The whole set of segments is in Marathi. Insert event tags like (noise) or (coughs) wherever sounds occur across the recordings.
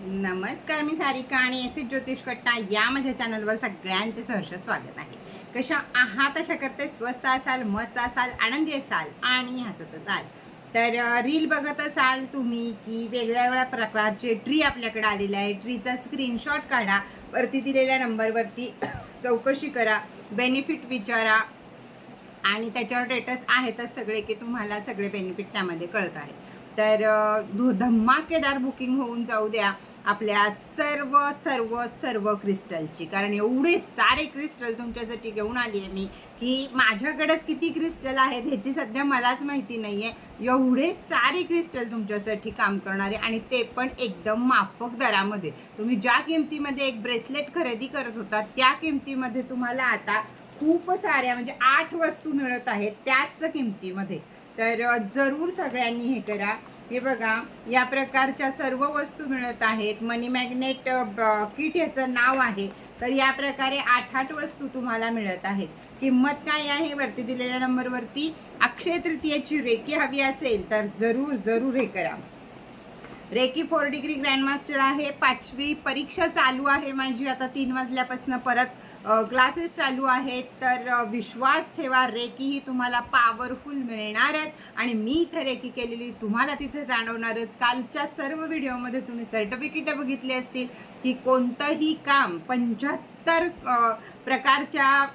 नमस्कार मी सारिका आणि एस ज्योतिष कट्टा या माझ्या चॅनलवर सगळ्यांचे सहर्ष स्वागत आहे. कशा आहात? अशा करते स्वस्त असाल मस्त असाल आनंदी असाल आणि हसत असाल. तर रील बघत असाल तुम्ही की वेगळ्या वेगळ्या प्रकारचे ट्री आपल्याकडे आलेले आहे ट्रीचा स्क्रीनशॉट काढा वरती दिलेल्या नंबरवरती (coughs) चौकशी करा बेनिफिट विचारा आणि त्याच्यावर स्टेटस आहेतच सगळे की तुम्हाला सगळे बेनिफिट त्यामध्ये कळत आहे. तर धमाकेदार बुकिंग होऊन जाऊ द्या. आपल्या सर्व सर्व सर्व क्रिस्टलची. कारण एवढे सारे क्रिस्टल तुमच्यासाठी घेऊन आली आहे मी की माझ्याकडेच किती क्रिस्टल आहेत ह्याची सध्या मलाच माहिती नाही आहे एवढे सारे क्रिस्टल तुमच्यासाठी काम करणारे आणि ते पण एकदम माफक दरामध्ये. तुम्ही ज्या किमतीमध्ये एक ब्रेसलेट खरेदी करत होता त्या किमतीमध्ये तुम्हाला आता खूप साऱ्या म्हणजे आठ वस्तू मिळत आहेत त्याच किमतीमध्ये. तर जरूर सगळ्यांनी हे करा. हे बघा या प्रकारच्या सर्व वस्तू मिळत आहेत. मनी मॅग्नेट किट याचं नाव आहे. तर या प्रकारे आठ आठ वस्तू तुम्हाला मिळत आहेत. किंमत काय आहे वरती दिलेल्या नंबरवरती? अक्षय तृतीयाची रेकी हवी असेल तर जरूर जरूर हे करा. रेकी फोर डिग्री ग्रँडमास्टर आहे. पाचवी परीक्षा चालू आहे माझी. आता तीन वाजल्यापासून परत क्लासेस चालू आहेत. तर विश्वास ठेवा रेकी ही तुम्हाला पॉवरफुल मिळणारच आणि मी इथं रेकी केलेली तुम्हाला तिथे जाणवणारच. कालच्या सर्व व्हिडिओमध्ये तुम्ही सर्टिफिकेटं बघितली असतील की कोणतंही काम पंच्याहत्तर प्रकारच्या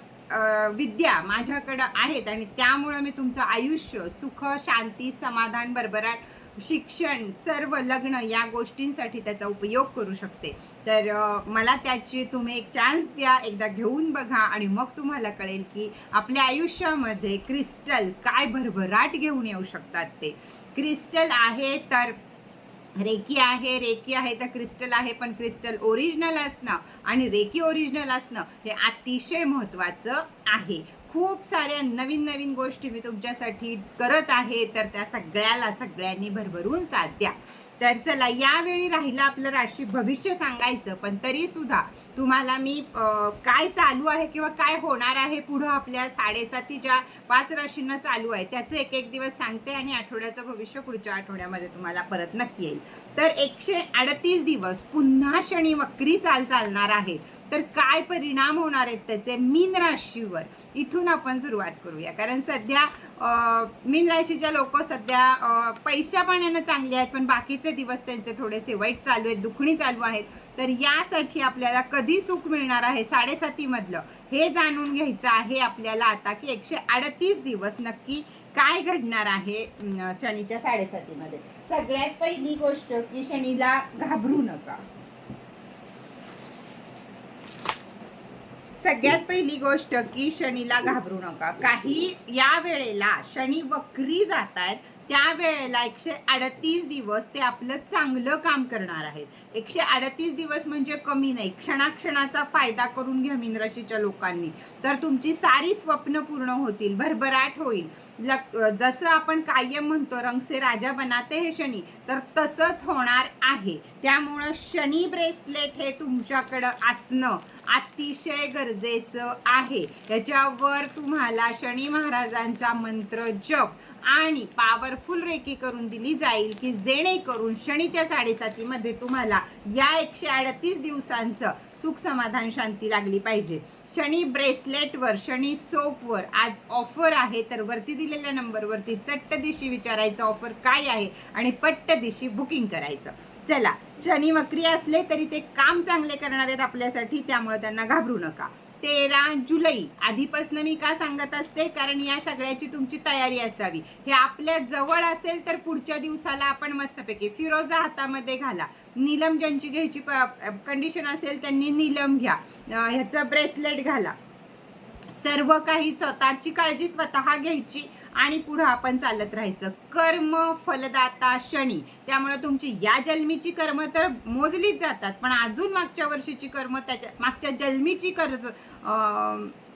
विद्या माझ्याकडं आहेत. आणि त्यामुळं मी तुमचं आयुष्य सुख शांती समाधान भरभराट शिक्षण सर्व लग्न या गोष्टींसाठी त्याचा उपयोग करू शकते. तर मला त्याची तुम्ही एक चान्स द्या एकदा घेऊन बघा आणि मग तुम्हाला कळेल की आपल्या आयुष्यामध्ये क्रिस्टल काय भरभराट घेऊन येऊ शकतात ते. क्रिस्टल आहे तर रेकी आहे रेकी आहे तर क्रिस्टल आहे पण क्रिस्टल ओरिजिनल असणं आणि रेकी ओरिजिनल असणं हे अतिशय महत्त्वाचं आहे. खूप साऱ्या नवीन नवीन गोष्टी मी तुमच्यासाठी करत आहे तर त्या सगळ्याला सगळ्यांनी भरभरून साथ द्या. तर चला यावेळी राहिलं आपलं राशी भविष्य सांगायचं पण तरी सुद्धा तुम्हाला मी काय चालू आहे किंवा काय होणार आहे पुढं आपल्या साडेसाती ज्या पाच राशींना चालू आहे त्याचं एक एक दिवस सांगते आणि आठवड्याचं भविष्य पुढच्या आठवड्यामध्ये तुम्हाला परत नक्की येईल. तर एकशे अडतीस दिवस पुन्हा शनी वक्री चाल चालणार आहे. तर काय परिणाम होणार आहेत त्याचे मीन राशीवर? इथून आपण सुरुवात करूया. कारण सध्या मीन राशीच्या लोक सध्या पैशा पाण्यानं चांगले आहेत पण बाकीचे दिवस त्यांचे थोडेसे वाईट चालू आहेत दुखणी चालू आहेत. तर यासाठी आपल्याला कधी सुख मिळणार आहे साडेसाती मधलं हे जाणून घ्यायचं आहे आपल्याला आता की एकशे अडतीस दिवस नक्की काय घडणार आहे शनीच्या साडेसातीमध्ये. सगळ्यात पहिली गोष्ट की शनीला घाबरू नका. सगळ्यात पहिली गोष्ट की शनीला घाबरू नका. काही या वेळेला शनी वक्री जात आहेत त्या वेळेला एकशे अडतीस दिवस ते आपलं चांगलं काम करणार आहेत. एकशे अडतीस दिवस म्हणजे कमी नाही क्षणाक्षणाचा फायदा करून घ्या मीन राशीच्या लोकांनी. तर तुमची सारी स्वप्न पूर्ण होतील भरभराट होईल. लक- जसं आपण कायम म्हणतो रंगसे राजा बनाते हे शनी तर तसंच होणार आहे. त्यामुळं शनी ब्रेसलेट हे तुमच्याकडं असणं अतिशय गरजेचं आहे. याच्यावर तुम्हाला शनी महाराजांचा मंत्र जप आणि पॉवरफुल रेकी करून दिली जाईल की जेणेकरून शनीच्या साडेसातीमध्ये तुम्हाला या एकशे अडतीस दिवसांचं सुख समाधान शांती लागली पाहिजे. शनी ब्रेसलेटवर शनी सोपवर आज ऑफर आहे तर वरती दिलेल्या नंबरवरती चट्ट दिशी विचारायचं ऑफर काय आहे आणि पट्ट दिशी बुकिंग करायचं. चला शनी वक्री असले तरी ते काम चांगले करणार आहेत आपल्यासाठी त्यामुळे त्यांना घाबरू नका. तेरा जुलै आधीपासून मी का सांगत असते? कारण या सगळ्याची तुमची तयारी असावी. हे आपल्या जवळ असेल तर पुढच्या दिवसाला आपण मस्तपैकी फिरोजा हातामध्ये घाला. नीलम ज्यांची घ्यायची कंडिशन असेल त्यांनी नीलम घ्या. ह्याचं ब्रेसलेट घाला. सर्व काही स्वतःची काळजी स्वतः घ्यायची. आणि पुढं आपण चालत राहायचं. कर्म फलदाता शनी. त्यामुळे तुमची या जन्मीची कर्म तर मोजलीच जातात. पण अजून मागच्या वर्षीची कर्म त्याच्या मागच्या जन्मीची कर्ज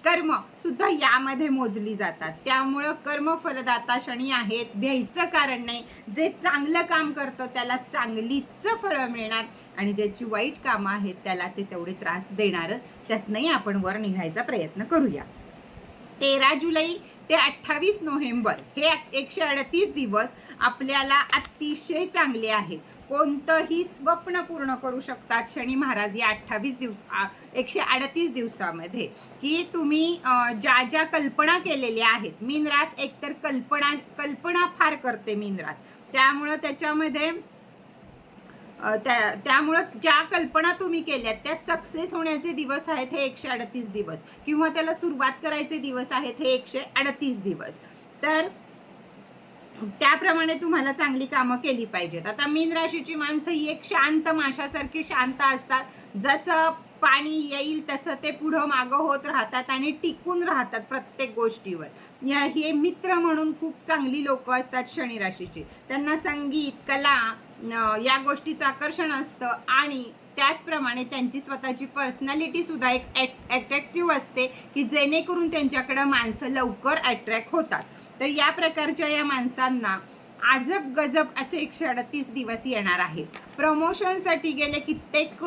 कर्म सुद्धा यामध्ये मोजली जातात. त्यामुळं कर्म फलदाता शनी आहेत. भ्यायचं कारण नाही. जे चांगलं काम करतं त्याला चांगलीच फळं मिळणार. आणि ज्याची वाईट कामं आहेत त्याला ते तेवढे त्रास देणारच त्यातनंही आपण वर निघायचा प्रयत्न करूया. तेरा जुलै ते अठ्ठावीस नोव्हेंबर हे एकशे अडतीस दिवस आपल्याला अतिशय चांगले आहेत. कोणतंही स्वप्न पूर्ण करू शकतात शनी महाराज या अठ्ठावीस दिवस एकशे अडतीस दिवसामध्ये. की तुम्ही ज्या ज्या कल्पना केलेल्या आहेत मीनरास एकतर कल्पना कल्पना फार करते मीनरास. त्यामुळं त्याच्यामध्ये त्या त्यामुळं ज्या कल्पना तुम्ही केल्यात त्या सक्सेस होण्याचे दिवस आहेत हे एकशे अडतीस दिवस. किंवा त्याला सुरुवात करायचे दिवस आहेत हे एकशे अडतीस दिवस. तर त्याप्रमाणे तुम्हाला चांगली कामं केली पाहिजेत. आता मीन राशीची माणसं ही एक शांत माशासारखी शांत असतात. जसं पाणी येईल तसं ते पुढं मागं होत राहतात आणि टिकून राहतात प्रत्येक गोष्टीवर. या हे मित्र म्हणून खूप चांगली लोक असतात शनी राशीची. त्यांना संगीत कला या गोष्टीचं आकर्षण असतं आणि त्याचप्रमाणे त्यांची स्वतःची पर्सनॅलिटी सुद्धा एक अट्रॅक्टिव्ह असते की जेणेकरून त्यांच्याकडं माणसं लवकर अट्रॅक्ट होतात. तर या प्रकारच्या या माणसांना आजब गजब असे एकशे अडतीस दिवस येणार आहेत. प्रमोशनसाठी गेले कित्येक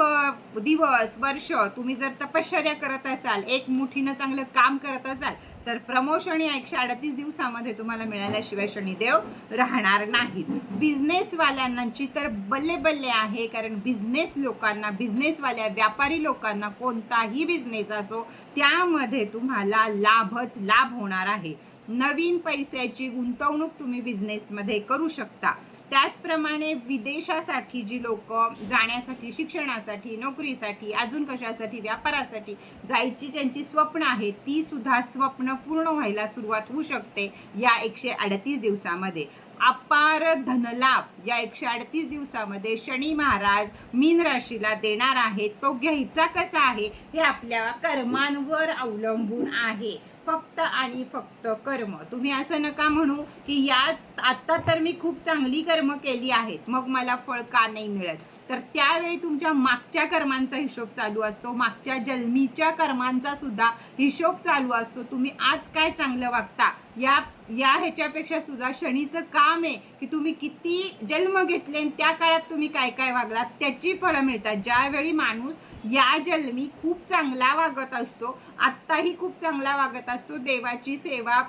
दिवस वर्ष तुम्ही जर तपश्चर्या करत असाल एक मुठीनं चांगलं काम करत असाल तर प्रमोशन या एकशे अडतीस दिवसामध्ये तुम्हाला मिळाल्याशिवाय शनिदेव राहणार नाहीत. बिझनेसवाल्यांची तर बल्ले बल्ले आहे कारण बिझनेस लोकांना बिझनेसवाल्या व्यापारी लोकांना कोणताही बिझनेस असो त्यामध्ये तुम्हाला लाभच लाभ होणार आहे. नवीन पैशाची गुंतवणूक तुम्ही बिझनेसमध्ये करू शकता. त्याचप्रमाणे विदेशासाठी जी लोक जाण्यासाठी शिक्षणासाठी नोकरीसाठी अजून कशासाठी व्यापारासाठी जायची ज्यांची स्वप्न आहेत ती सुद्धा स्वप्न पूर्ण व्हायला सुरुवात होऊ शकते या एकशे अडतीस दिवसामध्ये. अपार धनलाभ या एकशे अडतीस दिवसामध्ये शनी महाराज मीन राशीला देणार आहेत. तो घ्यायचा कसा आहे? हे आपल्या कर्मांवर अवलंबून आहे. फक्त आणि फक्त कर्म. तुम्ही असं नका म्हणू की या आता तर मी खूप चांगली कर्म केली आहेत. मग मला फळ का नाही मिळत? तर त्यावेळी तुमच्या मागच्या कर्मांचा हिशोब चालू असतो. मागच्या जन्मीच्या कर्मांचा सुद्धा हिशोब चालू असतो. तुम्ही आज काय चांगलं वागता? या या ह्याच्यापेक्षा सुद्धा शनीचं काम आहे की तुम्ही किती जन्म घेतले आणि त्या काळात तुम्ही काय काय वागलात? त्याची फळं मिळतात. ज्यावेळी माणूस या जन्मी खूप चांगला वागत असतो आत्ताही खूप चांगला वागत असतो देवाची सेवा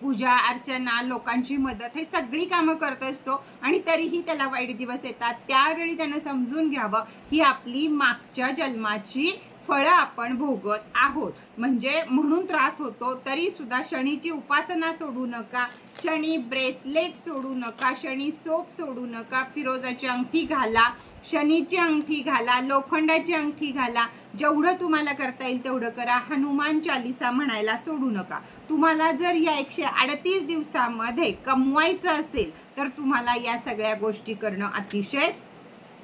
पूजा अर्चना लोकांची मदत हे सगळी कामं करत असतो आणि तरीही त्याला वाईट दिवस येतात. त्यावेळी त्यानं समजून घ्यावं ही आपली मागच्या जन्माची फळं आपण भोगत आहोत. म्हणजे म्हणून त्रास होतो तरी सुद्धा शनीची उपासना सोडू नका शनी ब्रेसलेट सोडू नका शनी सोप सोडू नका फिरोजाची अंगठी घाला शनीची अंगठी घाला लोखंडाची अंगठी घाला जेवढं तुम्हाला करता येईल तेवढं करा. हनुमान चालिसा म्हणायला सोडू नका. तुम्हाला जर या एकशे अडतीस दिवसामध्ये कमवायचं असेल तर तुम्हाला या सगळ्या गोष्टी करणं अतिशय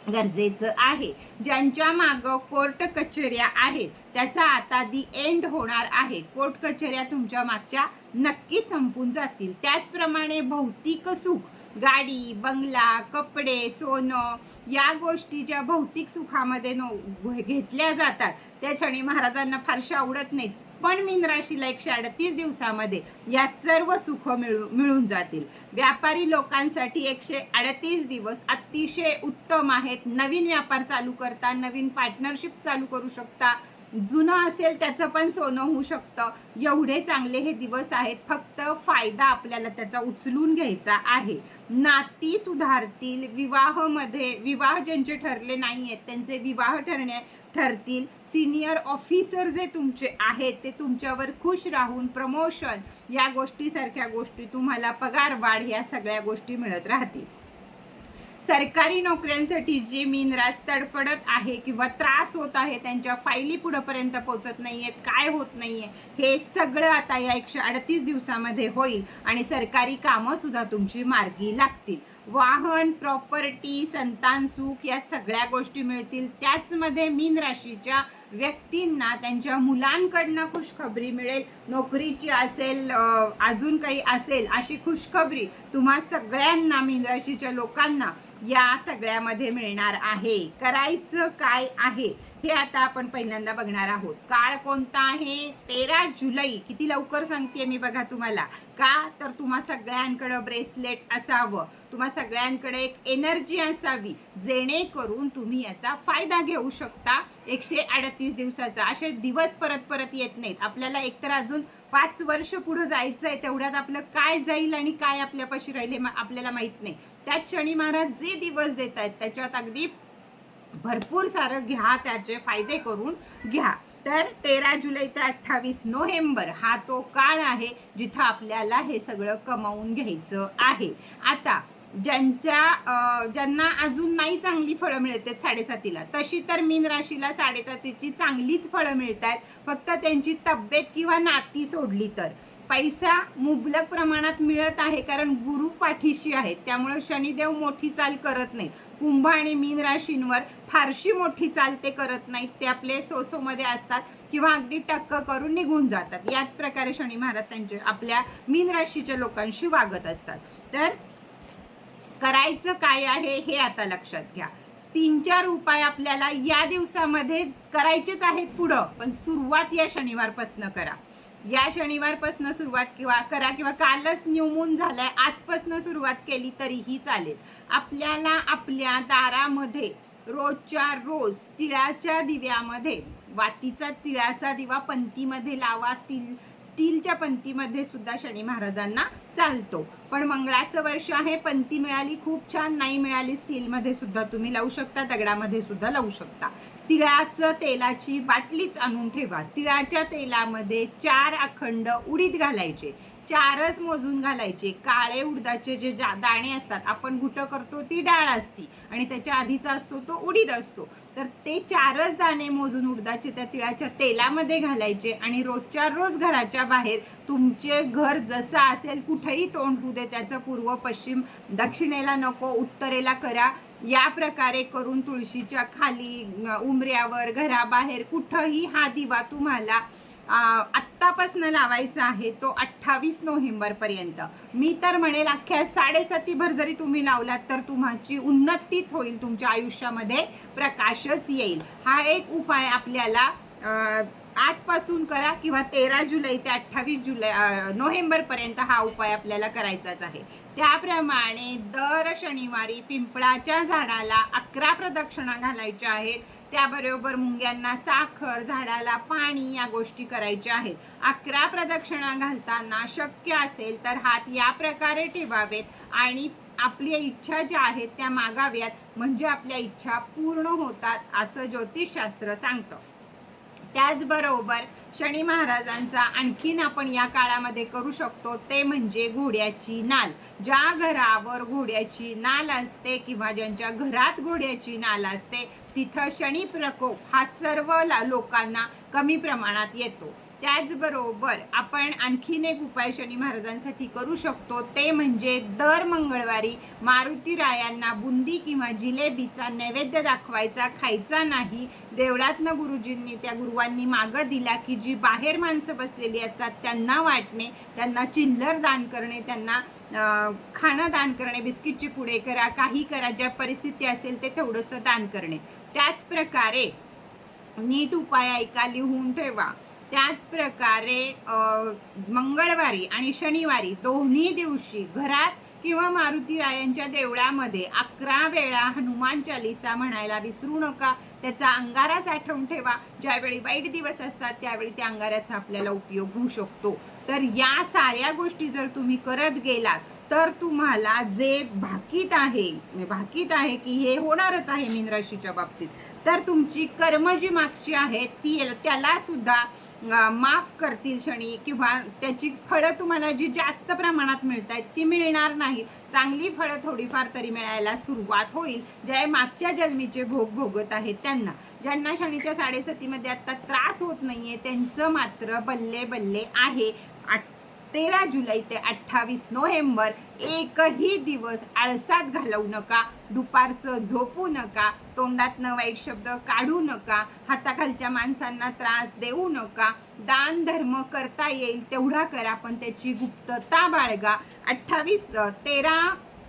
गरजेचं आहे. ज्यांच्या मागं कोर्ट कचेऱ्या आहेत त्याचा आता दी एंड होणार आहे. कोर्ट कचेऱ्या तुमच्या मागच्या नक्की संपून जातील. त्याचप्रमाणे भौतिक सुख गाडी बंगला कपडे सोनं या गोष्टी ज्या भौतिक सुखामध्ये नो घेतल्या जातात. त्या क्षणी महाराजांना फारशा आवडत नाहीत. पण मीन राशीला एकशे अडतीस दिवसामध्ये या सर्व सुख मिळू मिळून जातील. व्यापारी लोकांसाठी एकशे अडतीस दिवस अतिशय उत्तम आहेत. नवीन व्यापार चालू करता नवीन पार्टनरशिप चालू करू शकता. जुनं असेल त्याचं पण सोनं होऊ शकतं. एवढे चांगले हे दिवस आहेत. फक्त फायदा आपल्याला त्याचा उचलून घ्यायचा आहे. नाती सुधारतील. विवाहमध्ये विवाह ज्यांचे ठरले नाही आहेत त्यांचे विवाह ठरण्या ठरतील. सिनियर ऑफिसर जे तुमचे आहेत ते तुमच्यावर खुश राहून प्रमोशन या गोष्टीसारख्या गोष्टी तुम्हाला पगार वाढ या सगळ्या गोष्टी मिळत राहतील. सरकारी नोकऱ्यांसाठी जे मीनराज तडफडत आहे किंवा त्रास होत आहे त्यांच्या फायली पुढंपर्यंत पोहोचत नाहीयेत काय होत नाहीये हे सगळं आता या एकशे अडतीस दिवसामध्ये होईल आणि सरकारी कामं सुद्धा तुमची मार्गी लागतील. वाहन प्रॉपर्टी संतान सुख या सगळ्या गोष्टी मिळतील. त्याचमध्ये मीन राशीच्या व्यक्तींना त्यांच्या मुलांकडनं खुशखबरी मिळेल. नोकरीची असेल अजून काही असेल अशी खुशखबरी तुम्हा सगळ्यांना मीन राशीच्या लोकांना या सगळ्यामध्ये मिळणार आहे. करायचं काय आहे? हे आता आपण पहिल्यांदा बघणार आहोत. काळ कोणता आहे? तेरा जुलै. किती लवकर सांगते मी बघा तुम्हाला. का? तर तुम्हा सगळ्यांकडे ब्रेसलेट असावं. तुम्हा सगळ्यांकडे एक एनर्जी असावी. जेणेकरून तुम्ही याचा फायदा घेऊ शकता. एकशे अडतीस दिवसाचा. असे दिवस परत परत येत नाहीत. आपल्याला एकतर अजून पाच वर्ष पुढे जायचं आहे तेवढ्यात आपलं काय जाईल आणि काय आपल्यापाशी राहिले मा- आपल्याला माहीत नाही. त्यात क्षणी महाराज जे दिवस देत आहेत त्याच्यात अगदी भरपूर सारं घ्या त्याचे फायदे करून घ्या. तर तेरा जुलै ते अठ्ठावीस नोव्हेंबर हा तो काळ आहे जिथं आपल्याला हे सगळं कमावून घ्यायचं आहे. आता ज्यांच्या ज्यांना अजून नाही चांगली फळं मिळत आहेत साडेसातीला तशी तर मीन राशीला साडेसातीची चांगलीच फळं मिळत आहेत. फक्त त्यांची तब्येत किंवा नाती सोडली तर. पैसा मुबलक प्रमाणात मिळत आहे कारण गुरु पाठीशी आहेत. त्यामुळे शनिदेव मोठी चाल करत नाहीत. कुंभ आणि मीन राशींवर फारशी मोठी चाल ते करत नाहीत. ते आपले सोसोमध्ये असतात किंवा अगदी टक्क करून निघून जातात. याच प्रकारे शनी महाराज त्यांचे आपल्या मीन राशीच्या लोकांशी वागत असतात. तर करायचं काय आहे हे आता लक्षात घ्या. तीन चार उपाय आपल्याला या दिवसामध्ये करायचेच आहेत पुढं. पण सुरुवात या शनिवारपासनं करा. या शनिवारपासनं सुरुवात किंवा करा किंवा कालच न्यूमून झालाय आजपासनं सुरुवात केली तरीही चालेल. आपल्याला आपल्या दारामध्ये रोजच्या रोज तिळाच्या दिव्यामध्ये वातीचा तिळाचा दिवा पंथीमध्ये लावा स्टील स्टीलच्या पंथीमध्ये सुद्धा शनी महाराजांना चालतो. पण मंगळाचं वर्ष आहे पंथी मिळाली खूप छान नाही मिळाली स्टीलमध्ये सुद्धा तुम्ही लावू शकता दगडामध्ये सुद्धा लावू शकता. तिळाचं तेलाची बाटलीच आणून ठेवा. तिळाच्या तेलामध्ये चार अखंड उडीद घालायचे. चारच मोजून घालायचे. काळे उडदाचे जे दाणे असतात आपण घुटं करतो ती डाळ असती. आणि त्याच्या आधीचा असतो तो उडीद असतो. तर ते चारच दाणे मोजून उडदाचे त्या तिळाच्या तेलामध्ये घालायचे आणि रोजच्या रोज घराच्या बाहेर तुमचे घर जसं असेल कुठेही तोंड होऊ दे त्याचं पूर्व पश्चिम दक्षिणेला नको उत्तरेला करा. या प्रकारे करून तुळशीच्या खाली उमऱ्यावर उंबऱ्यावर घराबाहेर कुठंही हा दिवा तुम्हाला आत्तापासनं लावायचा आहे तो अठ्ठावीस नोव्हेंबर पर्यंत मी तर म्हणेल अख्ख्या साडेसाती भर जरी तुम्ही लावलात तर तुम्हाची उन्नतीच होईल तुमच्या आयुष्यामध्ये प्रकाशच येईल. हा एक उपाय आपल्याला आजपासून करा किंवा तेरा जुलै ते अठ्ठावीस जुलै नोव्हेंबरपर्यंत हा उपाय आपल्याला करायचाच आहे. त्याप्रमाणे दर शनिवारी पिंपळाच्या झाडाला अकरा प्रदक्षिणा घालायच्या आहेत. त्याबरोबर मुंग्यांना साखर झाडाला पाणी या गोष्टी करायच्या आहेत. अकरा प्रदक्षिणा घालताना शक्य असेल तर हात या प्रकारे ठेवावेत आणि आपल्या इच्छा ज्या आहेत त्या मागाव्यात. म्हणजे आपल्या इच्छा पूर्ण होतात असं ज्योतिषशास्त्र सांगतं. त्याचबरोबर शनी महाराजांचा आणखीन आपण या काळामध्ये करू शकतो ते म्हणजे घोड्याची नाल. ज्या घरावर घोड्याची नाल असते किंवा ज्यांच्या घरात घोड्याची नाल असते तिथं शनी प्रकोप हा सर्व लोकांना कमी प्रमाणात येतो. त्याचबरोबर आपण आणखीन एक उपाय शनी महाराजांसाठी करू शकतो. ते म्हणजे दर मंगळवारी मारुती रायांना बुंदी किंवा जिलेबीचा नैवेद्य दाखवायचा खायचा नाही. देवळातनं गुरुजींनी त्या गुरुवांनी मागं दिला की जी बाहेर माणसं बसलेली असतात त्यांना वाटणे त्यांना चिल्लर दान करणे त्यांना खाणं दान करणे बिस्किटची पुढे करा काही करा ज्या परिस्थिती असेल ते तेवढंसं दान करणे. त्याच प्रकारे नीट उपाय ऐका लिहून ठेवा. त्याच प्रकारे मंगळवारी आणि शनिवारी दोन्ही दिवशी घरात किंवा मारुती रायांच्या देवळामध्ये अकरा वेळा हनुमान चालिसा म्हणायला विसरू नका. त्याचा अंगारा साठवून ठेवा. ज्यावेळी वाईट दिवस असतात त्यावेळी त्या अंगाऱ्याचा आपल्याला उपयोग होऊ शकतो. तर या साऱ्या गोष्टी जर तुम्ही करत गेलात तर तुम्हाला जे भाकीत आहे म्हणजे भाकीत आहे की हे होणारच आहे मीन राशीच्या बाबतीत तर तुमची कर्म जी मागची आहेत ती त्याला सुद्धा माफ करतील शनी किंवा त्याची फळं तुम्हाला जी जास्त प्रमाणात मिळत आहेत ती मिळणार नाही चांगली फळं थोडीफार तरी मिळायला सुरुवात होईल जे मागच्या जन्मीचे भोग भोगत आहेत त्यांना. ज्यांना शनीच्या साडेसतीमध्ये आता त्रास होत नाही आहे त्यांचं मात्र बल्ले बल्ले आहे. तेरा जुलै ते अठ्ठावीस नोव्हेंबर एकही दिवस आळसात घालवू नका दुपारचं झोपू नका तोंडातनं वाईट शब्द काढू नका हाताखालच्या माणसांना त्रास देऊ नका दान धर्म करता येईल तेवढा करा पण त्याची गुप्तता बाळगा. अठ्ठावीस तेरा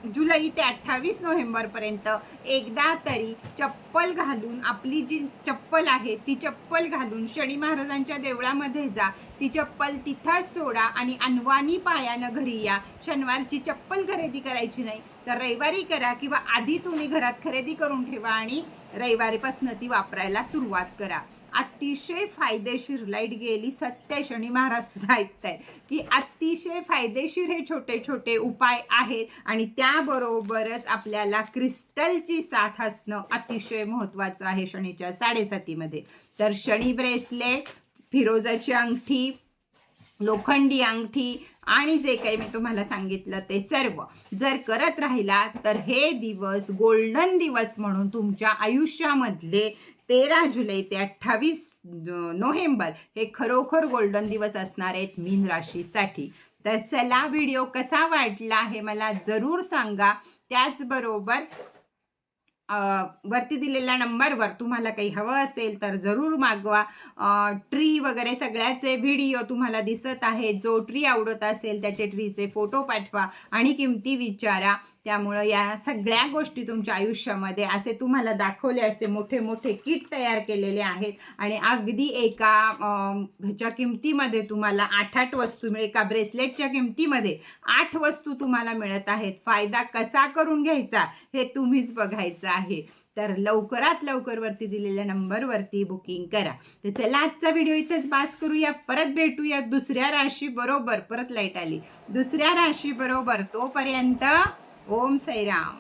जुलै ते अठ्ठावीस नोव्हेंबरपर्यंत एकदा तरी चप्पल घालून आपली जी चप्पल आहे ती चप्पल घालून शनी महाराजांच्या देवळामध्ये जा. ती चप्पल तिथंच सोडा आणि अनवानी पायानं घरी या. शनिवारची चप्पल खरेदी करायची नाही तर रविवारी करा किंवा आधी तुम्ही घरात खरेदी करून ठेवा आणि रविवारीपासून ती वापरायला सुरुवात करा. अतिशय फायदेशीर लाइट गेली सत्य आणि महाराज सुद्धा ऐकताय की अतिशय फायदेशीर हे छोटे छोटे उपाय आहेत आणि त्याबरोबरच आपल्याला क्रिस्टलची साथ असणं अतिशय महत्त्वाचं आहे शनीच्या साडेसातीमध्ये. तर शनी ब्रेसलेट फिरोजाची अंगठी लोखंडी अंगठी आणि जे काही मी तुम्हाला सांगितलं ते सर्व जर करत राहिला तर हे दिवस गोल्डन दिवस म्हणून तुमच्या आयुष्यामधले तेरा जुलै ते अठ्ठावीस नोव्हेंबर हे खरोखर गोल्डन दिवस असणार आहेत मीन राशीसाठी. तर चला व्हिडिओ कसा वाटला हे मला जरूर सांगा. त्याचबरोबर वरती दिलेल्या नंबरवर तुम्हाला काही हवं असेल तर जरूर मागवा. ट्री वगैरे सगळ्याचे व्हिडिओ तुम्हाला दिसत आहे जो ट्री आवडत असेल त्याचे ट्रीचे फोटो पाठवा आणि किमती विचारा. त्यामुळं या सगळ्या गोष्टी तुमच्या आयुष्यामध्ये असे तुम्हाला दाखवले असे मोठे मोठे किट तयार केलेले आहेत. आणि अगदी एका ह्याच्या किमतीमध्ये तुम्हाला आठ आठ वस्तू एका ब्रेसलेटच्या किमतीमध्ये आठ वस्तू तुम्हाला मिळत आहेत. फायदा कसा करून घ्यायचा हे तुम्हीच बघायचं आहे. तर लवकरात लवकर वरती दिलेल्या नंबरवरती बुकिंग करा. तर चला आजचा व्हिडिओ इथेच पास करूया. परत भेटूया दुसऱ्या राशी बरोबर. परत लाइट आली. दुसऱ्या राशी बरोबर. तोपर्यंत ఓం సైరామ్